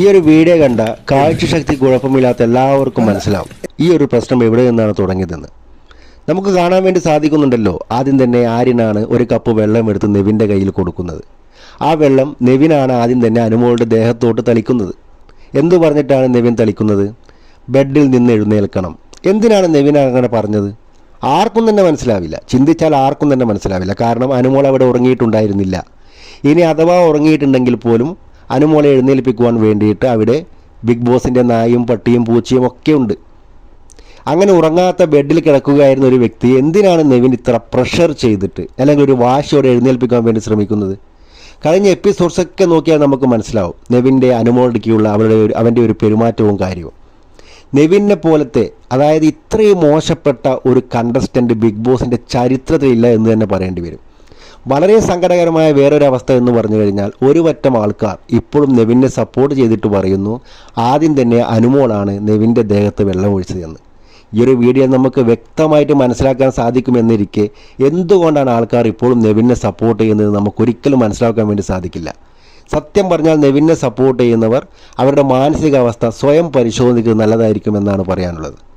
ഈ ഒരു വീഡിയോ കണ്ട കാഴ്ചശക്തി കുഴപ്പമില്ലാത്ത എല്ലാവർക്കും മനസ്സിലാവും. ഈ ഒരു പ്രശ്നം എവിടെ നിന്നാണ് തുടങ്ങിയതെന്ന്. നമുക്ക് കാണാൻ വേണ്ടി സാധിക്കുന്നുണ്ടല്ലോ. ആദ്യം തന്നെ ആര്യനാണ് ഒരു കപ്പ് വെള്ളം എടുത്ത് നെവിന്റെ കയ്യിൽ കൊടുക്കുന്നത്. ആ വെള്ളം നെവിനാണ് ആദ്യം തന്നെ അനുമോളുടെ ദേഹത്തോട്ട് തളിക്കുന്നത്. എന്തു പറഞ്ഞിട്ടാണ് നെവിൻ തളിക്കുന്നത്? ബെഡിൽ നിന്ന് എഴുന്നേൽക്കണം. എന്തിനാണ് നെവിൻ അങ്ങനെ പറഞ്ഞത്? ആർക്കും തന്നെ മനസ്സിലാവില്ല. ചിന്തിച്ചാൽ ആർക്കും തന്നെ മനസ്സിലാവില്ല. കാരണം അനുമോൾ അവിടെ ഉറങ്ങിയിട്ടുണ്ടായിരുന്നില്ല. ഇനി അഥവാ ഉറങ്ങിയിട്ടുണ്ടെങ്കിൽ പോലും അനുമോളെ എഴുന്നേൽപ്പിക്കുവാൻ വേണ്ടിയിട്ട് അവിടെ ബിഗ് ബോസിന്റെ നായും പട്ടിയും പൂച്ചയും ഒക്കെ ഉണ്ട്. അങ്ങനെ ഉറങ്ങാത്ത ബെഡിൽ കിടക്കുകയായിരുന്ന ഒരു വ്യക്തി എന്തിനാണ് നെവിൻ ഇത്ര പ്രഷർ ചെയ്തിട്ട് അല്ലെങ്കിൽ ഒരു വാശിയോടെ എഴുന്നേൽപ്പിക്കാൻ വേണ്ടി ശ്രമിക്കുന്നത്? കഴിഞ്ഞ എപ്പിസോഡ്സൊക്കെ നോക്കിയാൽ നമുക്ക് മനസ്സിലാവും നെവിന്റെ അനുമോളിക്കുള്ള അവരുടെ ഒരു അവന്റെ ഒരു പെരുമാറ്റവും കാര്യവും. നെവിനെ പോലത്തെ അതായത് ഇത്രയും മോശപ്പെട്ട ഒരു കണ്ടസ്റ്റന്റ് ബിഗ് ബോസിന്റെ ചരിത്രത്തിലില്ല എന്ന് തന്നെ പറയേണ്ടി വരും. വളരെ സങ്കടകരമായ വേറൊരവസ്ഥ എന്ന് പറഞ്ഞു കഴിഞ്ഞാൽ ഒരു പറ്റം ആൾക്കാർ ഇപ്പോഴും നെവിനെ സപ്പോർട്ട് ചെയ്തിട്ട് പറയുന്നു ആദ്യം തന്നെ അനുമോളാണ് നെവിന്റെ ദേഹത്ത് വെള്ളം ഒഴിച്ചതെന്ന് ഈ ഒരു വീഡിയോ നമുക്ക് വ്യക്തമായിട്ട് മനസ്സിലാക്കാൻ സാധിക്കുമെന്നിരിക്കെ എന്തുകൊണ്ടാണ് ആൾക്കാർ ഇപ്പോഴും നെവിനെ സപ്പോർട്ട് ചെയ്യുന്നത് നമുക്കൊരിക്കലും മനസ്സിലാക്കാൻ വേണ്ടി സാധിക്കില്ല. സത്യം പറഞ്ഞാൽ നെവിനെ സപ്പോർട്ട് ചെയ്യുന്നവർ അവരുടെ മാനസികാവസ്ഥ സ്വയം പരിശോധിക്കുന്നത് നല്ലതായിരിക്കുമെന്നാണ് പറയാനുള്ളത്.